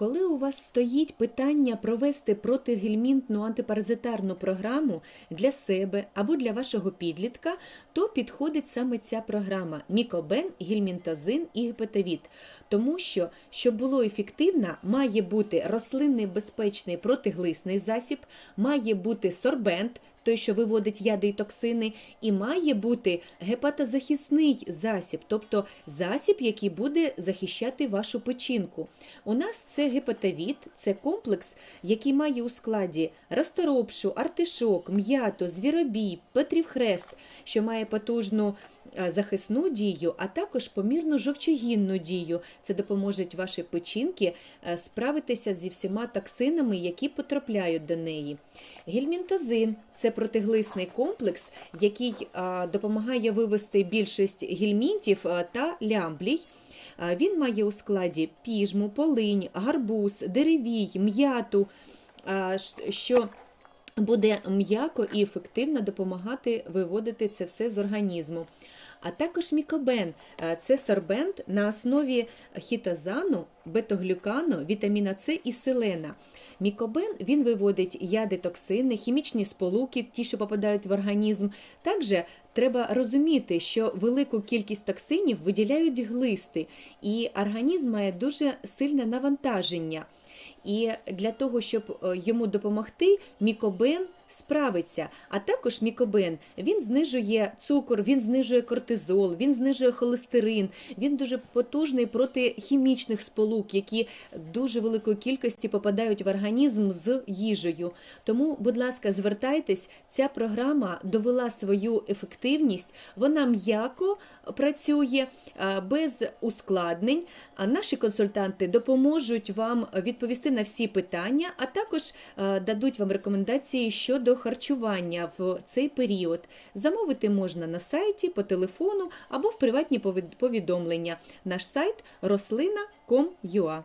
Коли у вас стоїть питання провести протигельмінтну антипаразитарну програму для себе або для вашого підлітка, то підходить саме ця програма Мікобен, гельмінтозин і гепатовід. Тому що, щоб було ефективно, має бути рослинний безпечний протиглисний засіб, має бути сорбент, той, що виводить яди і токсини, і має бути гепатозахисний засіб, тобто засіб, який буде захищати вашу печінку. У нас це гепатовід, це комплекс, який має у складі расторопшу, артишок, м'яту, звіробій, петрівхрест, що має потужну захисну дію, а також помірну жовчогінну дію. Це допоможе вашій печінці е, справитися зі всіма токсинами, які потрапляють до неї. Гельмінтозин це протиглисний комплекс, який допомагає вивести більшість гельмінтів та лямблій. Він має у складі піжму, полинь, гарбуз, деревій, м'яту, що буде м'яко і ефективно допомагати виводити це все з організму. А також мікобен Е, це сорбент на основі хітозану, бетоглюкану, вітаміна С і селена. Мікобен він виводить яди, токсини, хімічні сполуки, ті, що попадають в організм. Також треба розуміти, що велику кількість токсинів виділяють глисти, і організм має дуже сильне навантаження. І для того, щоб е, йому допомогти, мікобен справиться. А також мікобен він знижує цукор, він знижує кортизол, він знижує холестерин, він дуже потужний проти хімічних сполук, які дуже великої кількості попадають в організм з їжею. Тому, будь ласка, звертайтесь, ця програма довела свою ефективність, вона м'яко працює без ускладнень. А наші консультанти допоможуть вам відповісти на всі питання, а також е, дадуть вам рекомендації щодо харчування в цей період. Замовити можна на сайті, по телефону або в приватні повідомлення. Наш сайт рослина.com.ua